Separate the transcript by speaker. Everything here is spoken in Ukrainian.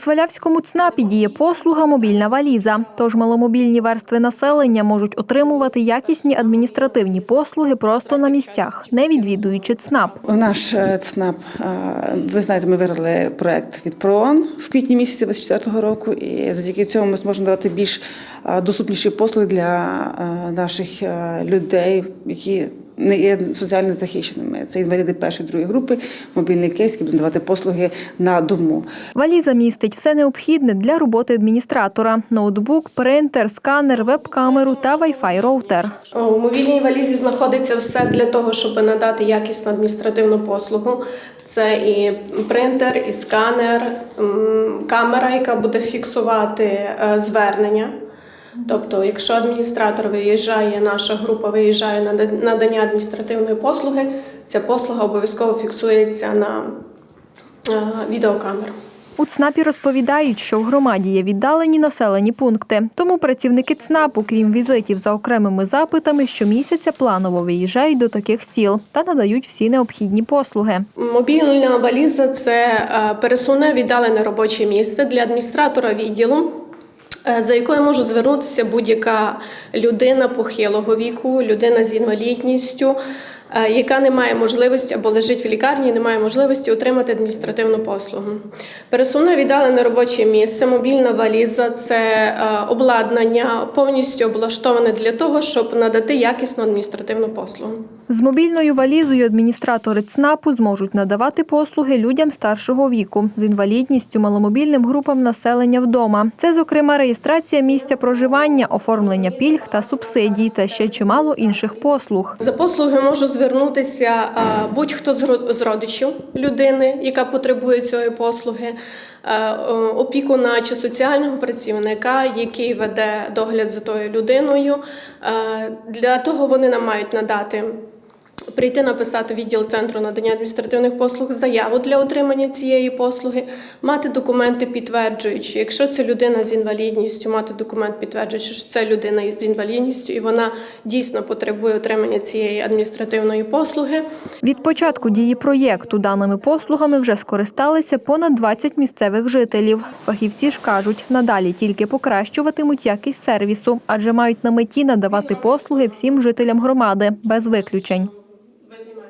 Speaker 1: Свалявському ЦНАПі діє послуга мобільна валіза. Тож маломобільні верстви населення можуть отримувати якісні адміністративні послуги просто на місцях, не відвідуючи ЦНАП.
Speaker 2: Наш е, ЦНАП, е, ви знаєте, ми виграли проект від ПРООН в квітні місяці 2024 року, і завдяки цьому ми зможемо дати більш е, доступніші послуги для наших людей, які не є соціально захищеними. Це інваліди першої другої групи, мобільний кейс, які будуть давати послуги на дому.
Speaker 1: Валіза містить все необхідне для роботи адміністратора: ноутбук, принтер, сканер, веб-камеру та Wi-Fi роутер.
Speaker 3: У мобільній валізі знаходиться все для того, щоб надати якісну адміністративну послугу. Це і принтер, і сканер, камера, яка буде фіксувати е, звернення. Тобто, якщо адміністратор виїжджає, наша група виїжджає на надання адміністративної послуги, ця послуга обов'язково фіксується на е, відеокамеру.
Speaker 1: У ЦНАПі розповідають, що в громаді є віддалені населені пункти. Тому працівники ЦНАПу, крім візитів за окремими запитами, щомісяця планово виїжджають до таких сіл та надають всі необхідні послуги.
Speaker 3: Мобільна валіза це е, пересувне віддалене робоче місце для адміністратора відділу. Е, За якою може звернутися будь-яка людина похилого віку, людина з інвалідністю, е, яка не має можливості або лежить в лікарні, і не має можливості отримати адміністративну послугу. Пересувне віддалене робоче місце, мобільна валіза це е, обладнання повністю облаштоване для того, щоб надати якісну адміністративну послугу.
Speaker 1: З мобільною валізою адміністратори ЦНАПу зможуть надавати послуги людям старшого віку з інвалідністю, маломобільним групам населення вдома. Це, зокрема, реєстрація місця проживання, оформлення пільг та субсидій та ще чимало інших послуг.
Speaker 3: За послуги може звернутися будь-хто з родичів людини, яка потребує цієї послуги, опікуна чи соціального працівника, який веде догляд за тою людиною. Для того вони нам мають надати. Прийти написати відділ центру надання адміністративних послуг заяву для отримання цієї послуги, мати документи підтверджуючи, якщо це людина з інвалідністю, мати документ підтверджуючи, що це людина з інвалідністю, і вона дійсно потребує отримання цієї адміністративної послуги.
Speaker 1: Від початку дії проєкту даними послугами вже скористалися понад 20 місцевих жителів. Фахівці ж кажуть, надалі тільки покращуватимуть якість сервісу, адже мають на меті надавати послуги всім жителям громади без виключень.